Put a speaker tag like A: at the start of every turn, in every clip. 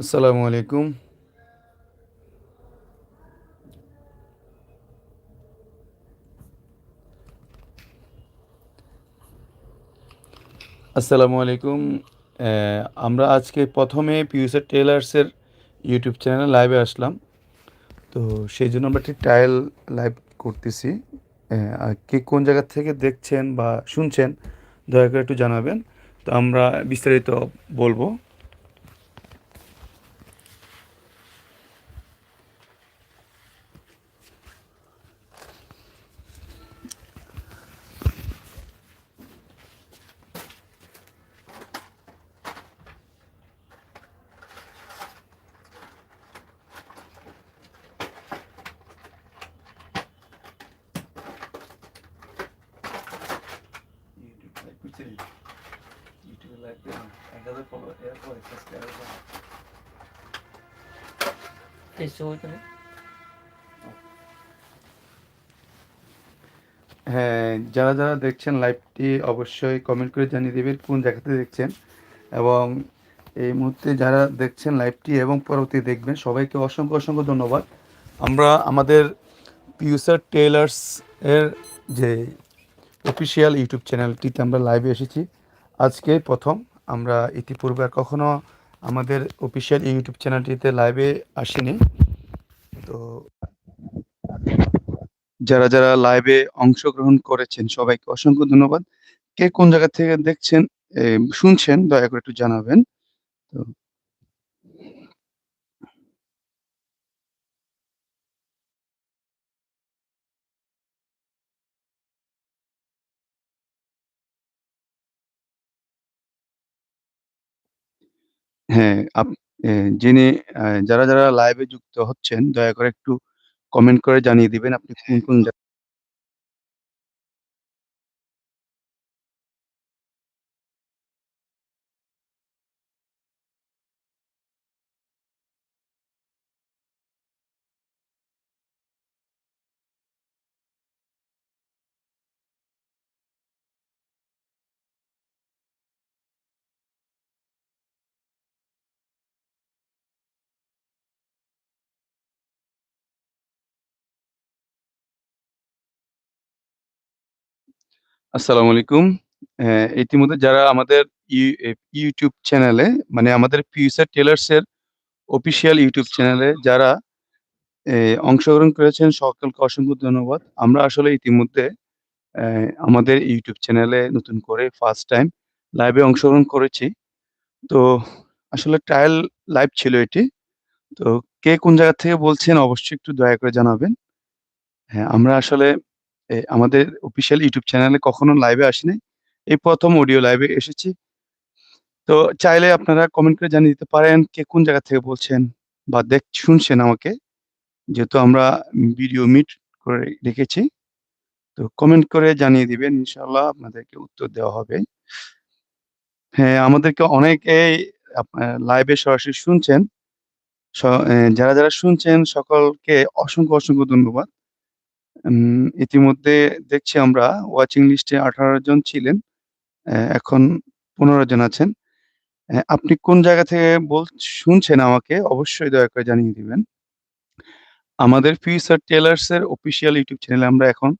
A: আসসালামু আলাইকুম। আসসালামু আলাইকুম। আমরা আজকে ১ম এ পিউসা টেইলার্সের ইউটিউব চ্যানেলে লাইভে আসলাম। তো সেই জন্য আমরা একটি ট্রায়াল লাইভ করতেছি। কে কোন জায়গা থেকে দেখছেন বা শুনছেন, দয়া করে একটু জানাবেন। তো আমরা বিস্তারিত বলব। ইউটিউব লাইভ করছি। ইউটিউবে লাইভ দিলাম। ১০০০ ফলোয়ার এরপরে সাবস্ক্রাইবার বাড়াও।
B: এই ছবিটা
A: হ্যাঁ, যারা, যারা দেখছেন লাইভটি অবশ্যই কমেন্ট করে জানিয়ে দিবেন কোন জায়গাতে দেখছেন এবং এই মুহূর্তে যারা দেখছেন লাইভটি এবং পরবর্তী দেখবেন সবাইকে অসংখ্য, অসংখ্য ধন্যবাদ। আমরা আমাদের পিউসার টেইলার্স এর যে অফিসিয়াল ইউটিউব চ্যানেলটিতে আমরা লাইভে এসেছি। আজকে ১ম আমরা ইতিপূর্বে কখনো আমাদের অফিসিয়াল ইউটিউব চ্যানেলটিতে লাইভে আসিনি। তো যারা, যারা লাইভে অংশগ্রহণ করেছেন সবাইকে অসংখ্য ধন্যবাদ। কে কোন জায়গা থেকে দেখছেন, শুনছেন দয়া করে একটু জানাবেন। তো হ্যাঁ, আপ অ্যা যারা, যারা লাইভে যুক্ত হচ্ছেন দয়া করে একটু কমেন্ট করে জানিয়ে দিবেন আপনি কোন, কোন জা আসসালামু আলাইকুম। হ্যাঁ, ইতিমধ্যে যারা আমাদের ইউটিউব চ্যানেলে মানে আমাদের পিউসা টেইলার্স এর অফিসিয়াল ইউটিউব চ্যানেলে যারা অংশগ্রহণ করেছেন সকলকে অসংখ্য ধন্যবাদ। আমরা আসলে ইতিমধ্যে আমাদের ইউটিউব চ্যানেলে নতুন করে ফার্স্ট টাইম লাইভে অংশগ্রহণ করেছি। তো আসলে ট্রায়াল লাইভ ছিল এটি। তো কে কোন জায়গা থেকে বলছেন অবশ্যই একটু দয়া করে জানাবেন। হ্যাঁ, আমরা আসলে আমাদের অফিসিয়াল ইউটিউব চ্যানেলে কখনো লাইভে আসিনি। এই প্রথম অডিও লাইভে এসেছি। তো চাইলে আপনারা কমেন্ট করে জানিয়ে দিতে পারেন কে কোন জায়গা থেকে বলছেন বা দেখ শুনছেন আমাকে। যেহেতু আমরা ভিডিও মিট করে রেখেছি। তো কমেন্ট করে জানিয়ে দিবেন। ইনশাআল্লাহ আপনাদেরকে উত্তর দেওয়া হবে। হ্যাঁ, আমাদেরকে অনেকেই লাইভে সরাসরি শুনছেন। যারা, যারা শুনছেন সকলকে অসংখ্য, অসংখ্য ধন্যবাদ। উম ইতিমধ্যে দেখছি আমরা ওয়াচিং লিস্টে ১৮ জন ছিলেন। এখন ১৫ জন আছেন। আপনি কোন জায়গা থেকে বল শুনছেন আমাকে অবশ্যই দয়া করে জানিয়ে দিবেন। আমাদের পিউসা টেইলার্স এর অফিসিয়াল ইউটিউব চ্যানেলে আমরা এখন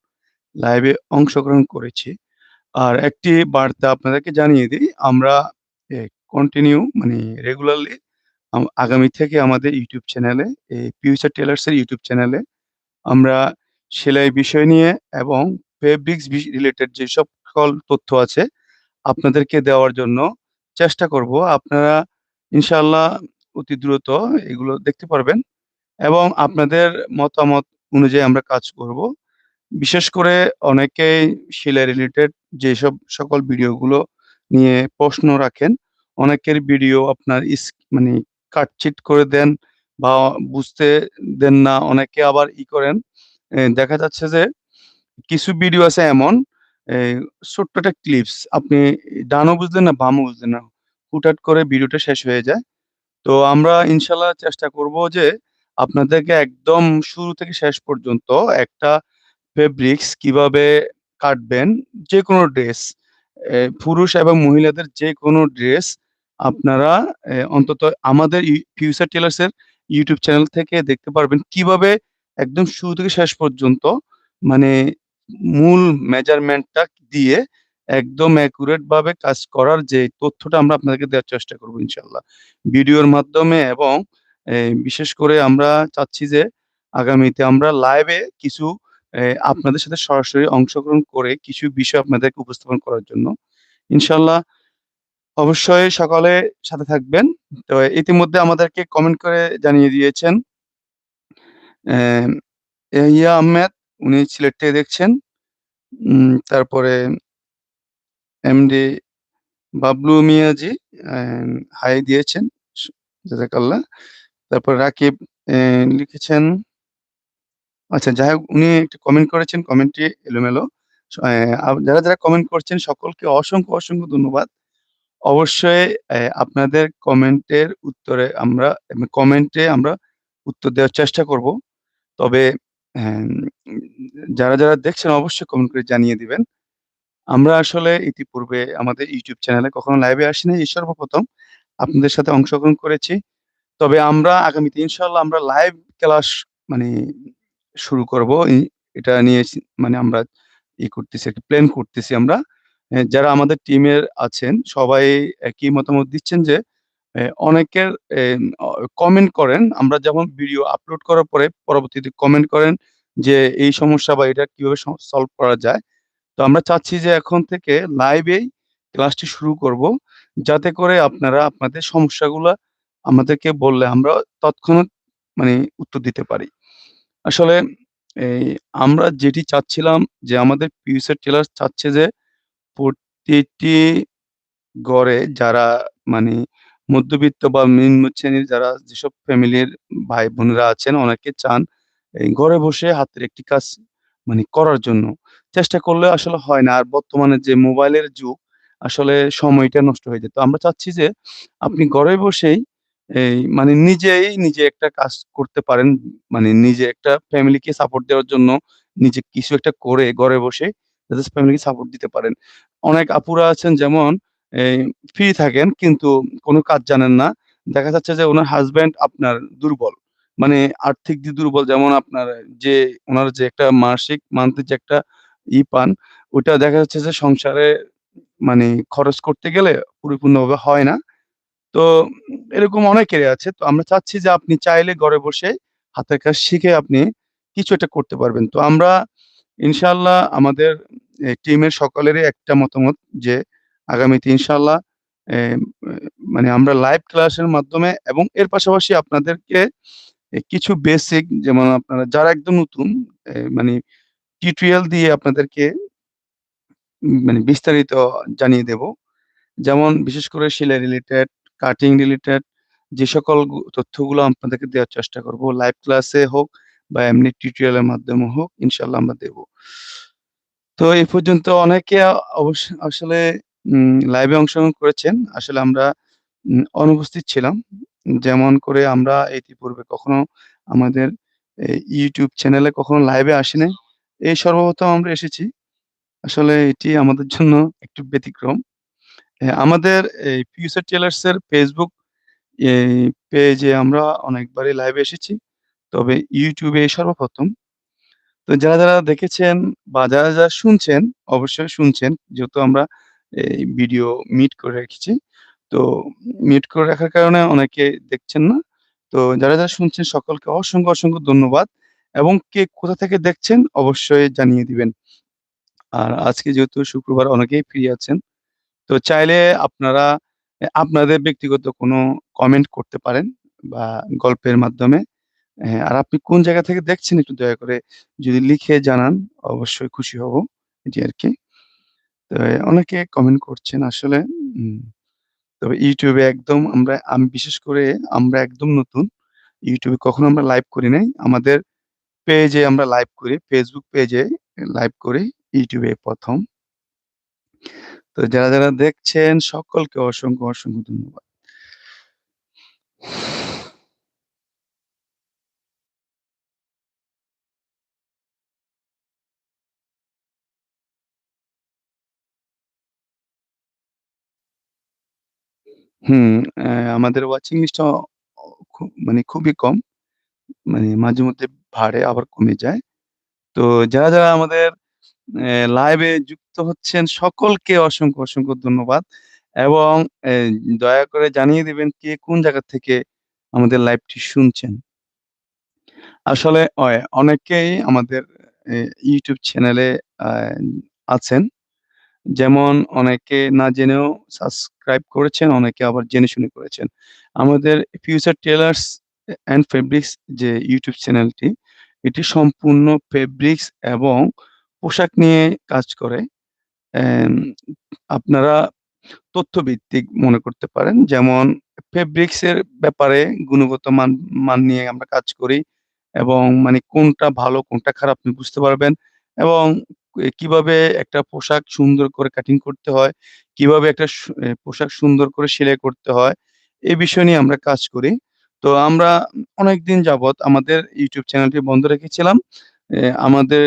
A: লাইভে অংশগ্রহণ করেছি। আর একটি বার্তা আপনাদেরকে জানিয়ে দিই, আমরা কন্টিনিউ মানে রেগুলারলি আগামী থেকে আমাদের ইউটিউব চ্যানেলে এই পিউসা টেইলার্স এর ইউটিউব চ্যানেলে আমরা সেলাই বিষয় নিয়ে এবং ফেব্রিক্স রিলেটেড যে সকল তথ্য আছে আপনাদেরকে দেওয়ার জন্য চেষ্টা করব। আপনারা ইনশাআল্লাহ অতি দ্রুত এগুলো দেখতে পারবেন এবং আপনাদের মতামত অনুযায়ী আমরা কাজ করব। বিশেষ করে অনেকেই সেলাই রিলেটেড যেসব সকল ভিডিওগুলো নিয়ে প্রশ্ন রাখেন, অনেকের ভিডিও আপনার মানে কাটছিট করে দেন বা বুঝতে দেন না। অনেকে আবার ই করেন, দেখা যাচ্ছে যে কিছু ভিডিও আছে এমন ছোট্ট একটা ক্লিপস আপনি ডানও বুঝলেন না, বামও বুঝলেন না। হুটহাট করে ভিডিওটা শেষ হয়ে যায়। তো আমরা ইনশাল্লাহ চেষ্টা করব যে আপনাদেরকে একদম শুরু থেকে শেষ পর্যন্ত একটা ফেব্রিক্স কীভাবে কাটবেন, যে কোনো ড্রেস পুরুষ এবং মহিলাদের যে কোনো ড্রেস আপনারা অন্তত আমাদের ফিউচার টেলার্স এর YouTube চ্যানেল থেকে দেখতে পারবেন কীভাবে একদম শুরু থেকে শেষ পর্যন্ত মানে মূল মেজারমেন্টটা দিয়ে একদম অ্যাকুরেট ভাবে কাজ করার যে তথ্যটা আমরা আপনাদেরকে দেওয়ার চেষ্টা করব ইনশাআল্লাহ। ভিডিওর মাধ্যমে এবং বিশেষ করে আমরা চাচ্ছি যে আগামীতে আমরা লাইভে কিছু আপনাদের সাথে সরাসরি অংশগ্রহণ করে কিছু বিষয় আপনাদেরকে উপস্থাপন করার জন্য। ইনশাআল্লাহ অবশ্যই সকলে সাথে থাকবেন। তো ইতিমধ্যে আমাদেরকে কমেন্ট করে জানিয়ে দিয়েছেন ইয়াহিয়া আহমেদ উনি সিলেট দেখছেন। তারপরে এমডি বাবলু মিয়াজি হাই দিয়েছেন। স জাযাকাল্লাহ। তারপর রাকিব লিখেছেন আচ্ছা যাই হোক উনি একটু কমেন্ট করেছেন, কমেন্টটি এলোমেলো। যারা, যারা কমেন্ট করছেন সকলকে অসংখ্য, অসংখ্য ধন্যবাদ। অবশ্যই আপনাদের কমেন্টের উত্তরে আমরা কমেন্টে আমরা উত্তর দেওয়ার চেষ্টা করব। তবে হ্যাম যারা, যারা দেখছেন অবশ্যই কমেন্ট করে জানিয়ে দিবেন। আমরা আসলে ইতিপূর্বে আমাদের ইউটিউব চ্যানেলে কখনো লাইভে আসিনি। এই সর্বপ্রথম আপনাদের সাথে অংশগ্রহণ করেছি। তবে আমরা আগামীতে ইনশাআল্লাহ আমরা লাইভ ক্লাস মানে শুরু করব। এটা নিয়ে মানে আমরা ই করতেছি আরকি প্ল্যান করতেছি আমরা। যারা আমাদের টিমের আছেন সবাই একই মতামত দিচ্ছেন যে অনেকের কমেন্ট করেন। আমরা যেমন ভিডিও আপলোড করার পরে পরবর্তীতে কমেন্ট করেন যে, এই সমস্যা বা এটা কীভাবে সলভ করা যায়। তো আমরা চাচ্ছি যে এখন থেকে লাইভেই ক্লাসটি শুরু করব। যাতে করে আপনারা আপনাদের সমস্যাগুলা আমাদেরকে বললে আমরা তৎক্ষণাৎ মানে উত্তর দিতে পারি। আসলে এই আমরা যেটি চাচ্ছিলাম যে আমাদের ফিউচার টেলার্স চাচ্ছে যে প্রতিটি গড়ে যারা মানে মধ্যবিত্ত বা নিম্ন শ্রেণির যারা যেসব ফ্যামিলির ভাই-বোনেরা আছেন অনেকে চান এই ঘরে বসে হাতের একটি কাজ মানে করার জন্য। চেষ্টা করলে আসলে হয় না। আর বর্তমানে যে মোবাইলের যুগ, আসলে সময়টা নষ্ট হয়ে যায়। তো আমরা চাচ্ছি যে আপনি ঘরে বসেই এই মানে নিজেই নিজে একটা কাজ করতে পারেন। মানে নিজে একটা ফ্যামিলিকে সাপোর্ট দেওয়ার জন্য নিজে কিছু একটা করে ঘরে বসে, যাতে ফ্যামিলিকে সাপোর্ট দিতে পারেন। অনেক আপুরা আছেন যেমন ফ্রি থাকেন কিন্তু কোনো কাজ জানেন না। দেখা যাচ্ছে যে ওনার হাসব্যান্ড আপনার দুর্বল। মানে আর্থিক দিক দুর্বল, যেমন আপনার যে ওনার যে একটা মাসিক মান্থলি যে একটা ই পান, ওটা দেখা যাচ্ছে যে সংসারে মানে খরচ করতে গেলে পরিপূর্ণভাবে হয় না। তো এরকম অনেকেরই আছে। তো আমরা চাচ্ছি যে আপনি চাইলে ঘরে বসে হাতের কাজ শিখে আপনি কিছু একটা করতে পারবেন। তো আমরা ইনশাল্লাহ আমাদের টিমের সকলেরই একটা মতামত যে আগামীতে ইনশাআল্লাহ এম মানে আমরা লাইভ ক্লাসের মাধ্যমে এবং এর পাশাপাশি আপনাদেরকে কিছু বেসিক যেমন আপনারা যারা একদম নতুন মানে টিউটোরিয়াল দিয়ে আপনাদেরকে মানে বিস্তারিত জানিয়ে দেব। যেমন বিশেষ করে সেলাই রিলেটেড, কাটিং রিলেটেড যে সকল তথ্যগুলো আপনাদেরকে দেওয়ার চেষ্টা করব। লাইভ ক্লাসে হোক বা এমনি টিউটোরিয়ালের মাধ্যমে হোক ইনশাল্লাহ আমরা দেব। তো এই পর্যন্ত অনেকে আসলে লাইভে অংশগ্রহণ করেছেন। আসলে আমরা অনুপস্থিত ছিলাম। যেমন করে আমরা ইতিপূর্বে কখনো আমাদের YouTube চ্যানেলে কখনো লাইভে আসি নাই। এই সর্বপ্রথম আমরা এসেছি। আসলে এটি আমাদের জন্য একটু ব্যতিক্রম। আমাদের এই ফিউচার টেলার্স এর এই পেজে আমরা অনেকবারই লাইভে এসেছি। তবে ইউটিউবে সর্বপ্রথম। তো যারা, যারা দেখেছেন বা যারা, যারা শুনছেন অবশ্যই শুনছেন। যেহেতু আমরা এই ভিডিও মিউট করে রেখেছি। তো মিউট করে রাখার কারণে অনেকে দেখছেন না। তো যারা, যারা শুনছেন সকলকে অসংখ্য, অসংখ্য ধন্যবাদ এবং কে কোথা থেকে দেখছেন অবশ্যই জানিয়ে দিবেন। আর আজকে যেহেতু শুক্রবার অনেকেই ফ্রি আছেন। তো চাইলে আপনারা আপনাদের ব্যক্তিগত কোনো কমেন্ট করতে পারেন বা গল্পের মাধ্যমে। হ্যাঁ, আর আপনি কোন জায়গা থেকে দেখছেন একটু দয়া করে যদি লিখে জানান অবশ্যই খুশি হব। এটি আরকি। অনেকে কমেন্ট করছেন আসলে তবে ইউটিউবে একদম আমরা আমি বিশেষ করে আমরা একদম নতুন। ইউটিউবে কখনো আমরা লাইভ করি নাই। আমাদের পেজে আমরা লাইভ করি। ফেসবুক পেজে লাইভ করি। ইউটিউবে প্রথম তো যারা, যারা দেখছেন সকলকে অসংখ্য, অসংখ্য ধন্যবাদ। হুম, আমাদের ওয়াচিং লিস্টটা অ খু মানে খুবই কম। মানে মাঝেমধ্যে বাড়ে আবার কমে যায়। তো যারা, যারা আমাদের লাইভে যুক্ত হচ্ছেন সকলকে অসংখ্য, অসংখ্য ধন্যবাদ। এবং দয়া করে জানিয়ে দিবেন কে কোন জায়গা থেকে আমাদের লাইভটি শুনছেন। আসলে অনেকেই আমাদের YouTube চ্যানেলে আছেন। যেমন অনেকে না জেনেও সাবস্ক্রাইব করেছেন, অনেকে আবার জেনে শুনে করেছেন। আমাদের ফিউচার টেলার্স অ্যান্ড ফেব্রিক্স যে YouTube চ্যানেলটি, এটি সম্পূর্ণ ফেব্রিক্স এবং পোশাক নিয়ে কাজ করে। আপনারা তথ্যভিত্তিক মনে করতে পারেন। যেমন ফেব্রিক্স এর ব্যাপারে গুণগত মান মান নিয়ে আমরা কাজ করি এবং মানে কোনটা ভালো, কোনটা খারাপ আপনি বুঝতে পারবেন এবং কীভাবে একটা পোশাক সুন্দর করে কাটিং করতে হয়, কীভাবে একটা পোশাক সুন্দর করে সেলাই করতে হয়, এই বিষয় নিয়ে আমরা কাজ করি। তো আমরা অনেকদিন যাবৎ আমাদের ইউটিউব চ্যানেলটি বন্ধ রেখেছিলাম। আমাদের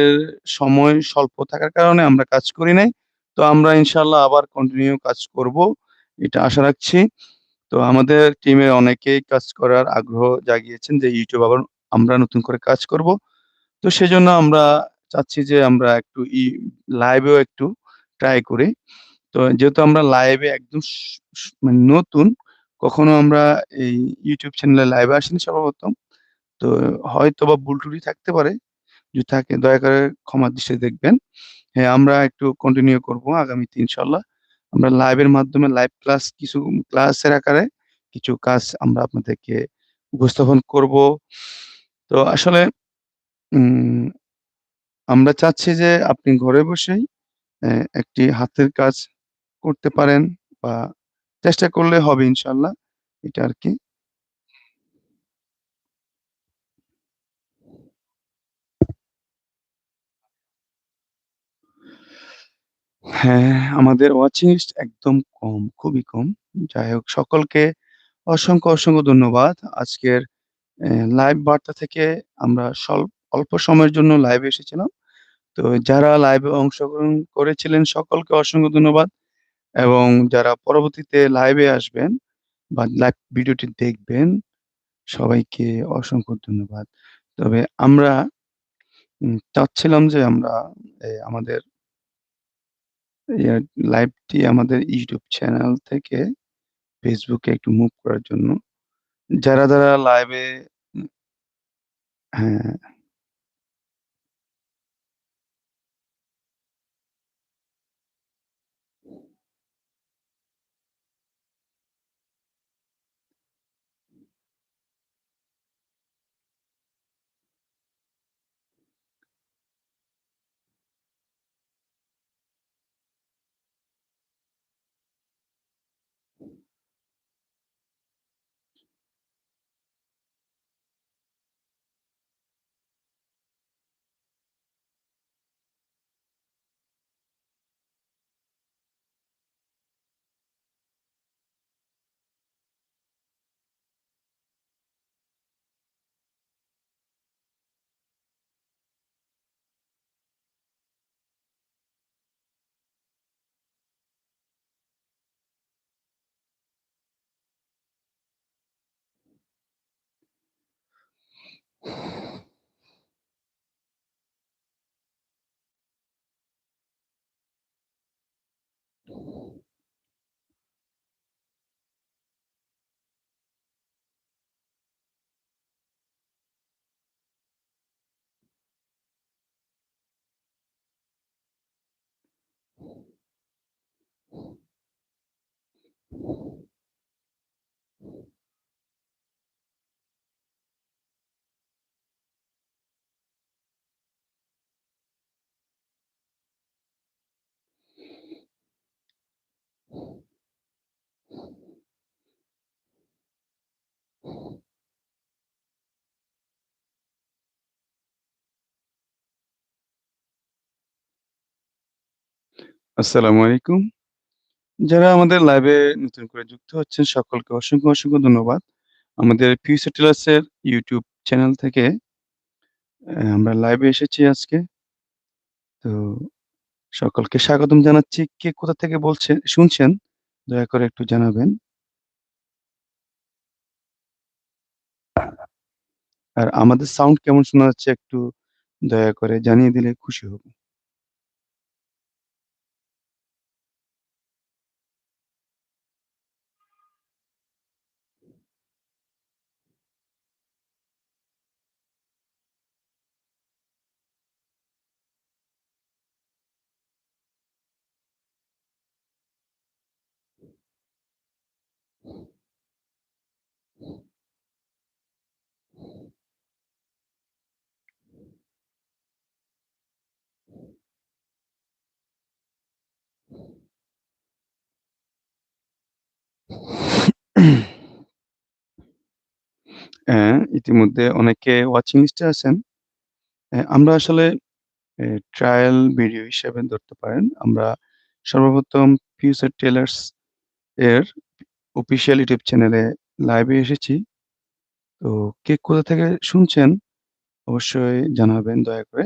A: সময় স্বল্প থাকার কারণে আমরা কাজ করি নাই। তো আমরা ইনশাআল্লাহ আবার কন্টিনিউ কাজ করব। এটা আশা রাখছি। তো আমাদের টিমে অনেকেই কাজ করার আগ্রহ জাগিয়েছেন যে ইউটিউব আবার আমরা নতুন করে কাজ করব। তো সেজন্য আমরা চাচ্ছি যে আমরা একটু ই লাইভেও একটু ট্রাই করি। তো যেহেতু আমরা লাইভে একদম মানে নতুন, কখনো আমরা এই ইউটিউব চ্যানেলে লাইভে আসিনি সর্বপ্রথম। তো হয়তোবা ভুল ত্রুটি থাকতে পারে। যদি থাকে দয়া করে ক্ষমার দৃষ্টিতে দেখবেন। হ্যাঁ, আমরা একটু কন্টিনিউ করব আগামীতে ইনশাআল্লাহ। আমরা লাইভের মাধ্যমে লাইভ ক্লাস কিছু ক্লাসের আকারে কিছু কাজ আমরা আপনাদেরকে উপস্থাপন করব। তো আসলে আমরা চাচ্ছি যে আপনি ঘরে বসেই একটি হাতের কাজ করতে পারেন বা চেষ্টা করলে হবে ইনশাল্লাহ এটা আর কি হ্যাঁ, আমাদের ওয়াচিং লিস্ট একদম কম, খুবই কম। যাই হোক সকলকে অসংখ্য, অসংখ্য ধন্যবাদ। আজকের লাইভ বার্তা থেকে আমরা অল্প সময়ের জন্য লাইভে এসেছিলাম। তো যারা লাইভে অংশগ্রহণ করেছিলেন সকলকে অসংখ্য ধন্যবাদ এবং যারা পরবর্তীতে লাইভে আসবেন বা লাইভ ভিডিওটি দেখবেন, সবাইকে অসংখ্য ধন্যবাদ। তবে আমরা চাচ্ছিলাম যে আমরা আমাদের লাইভটি আমাদের ইউটিউব চ্যানেল থেকে এ একটু মুভ করার জন্য। যারা, যারা লাইভে হ্যাঁ। আসসালামু আলাইকুম। যারা আমাদের লাইভে নতুন করে যুক্ত হচ্ছেন, সকলকে অসংখ্য অসংখ্য ধন্যবাদ। আমাদের ফিউ সেটেলার্সের ইউটিউব চ্যানেল থেকে আমরা লাইভে এসেছি আজকে। তো সকলকে স্বাগতম জানাচ্ছি। কে কোথা থেকে বলছেন শুনছেন? দয়া করে একটু জানাবেন। আর আমাদের সাউন্ড কেমন শোনা যাচ্ছে একটু দয়া করে জানিয়ে দিলে খুশি হব। ইতিমধ্যে অনেকে ওয়াচিং লিস্টে আছেন। আমরা আসলে ট্রায়াল ভিডিও হিসেবে ধরতে পারেন। আমরা সর্বপ্রথম ফিউচার টেলার্স এর অফিসিয়াল ইউটিউব চ্যানেলে লাইভে এসেছি। তো কে কোথা থেকে শুনছেন, অবশ্যই জানাবেন, দয়া করে।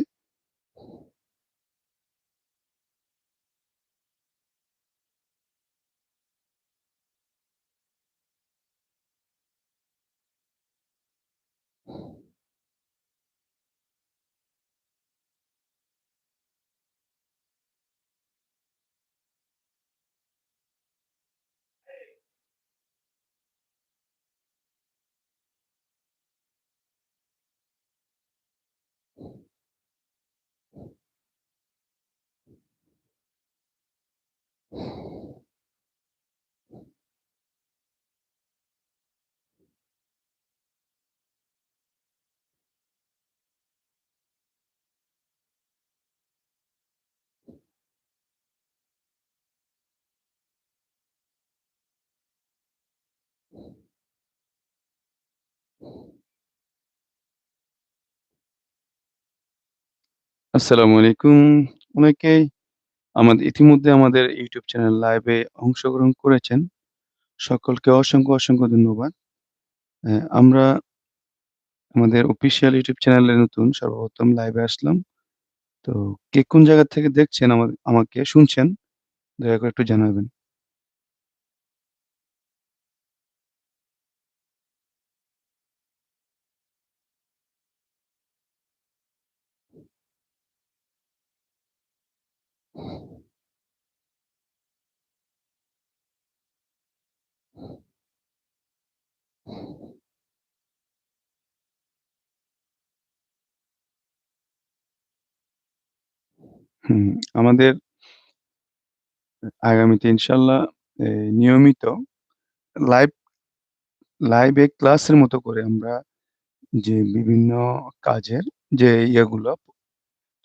A: আসসালামু আলাইকুম। অনেকেই আমাদের ইতিমধ্যে আমাদের ইউটিউব চ্যানেল লাইভে অংশগ্রহণ করেছেন। সকলকে অসংখ্য, অসংখ্য ধন্যবাদ। আমরা আমাদের অফিসিয়াল ইউটিউব চ্যানেলে নতুন সর্বপ্রথম লাইভে আসলাম। তো কে কোন জায়গা থেকে দেখছেন আমা আমাকে শুনছেন দয়া করে একটু জানাবেন। হুম, আমাদের আগামীতে ইনশাল্লাহ নিয়মিত লাইভ লাইভে ক্লাসের মতো করে আমরা যে বিভিন্ন কাজের যে ইয়েগুলো,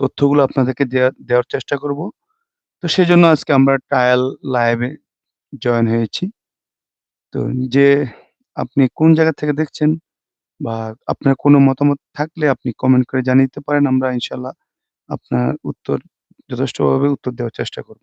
A: তথ্যগুলো আপনাদেরকে দেওয়ার চেষ্টা করব। তো সেজন্য আজকে আমরা ট্রায়াল লাইভে জয়েন হয়েছি। তো যে আপনি কোন জায়গা থেকে দেখছেন বা আপনার কোনো মতামত থাকলে আপনি কমেন্ট করে জানিয়ে দিতে পারেন। আমরা ইনশাল্লাহ আপনার উত্তর যথেষ্টভাবে উত্তর দেওয়ার চেষ্টা করব।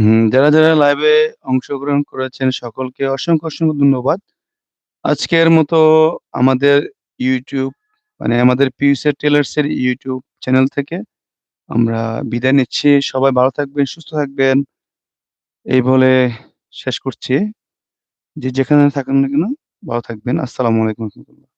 A: হুম, যারা, যারা লাইভে অংশগ্রহণ করেছেন সকলকে অসংখ্য, অসংখ্য ধন্যবাদ। আজকের মতো আমাদের ইউটিউব মানে আমাদের পিউসা টেলার্স এর YouTube চ্যানেল থেকে আমরা বিদায় নিচ্ছি। সবাই ভালো থাকবেন, সুস্থ থাকবেন। এই বলে শেষ করছি। যে যেখানে থাকেন না কেন ভালো থাকবেন। আসসালামু আলাইকুম রহমতুল্লাহ।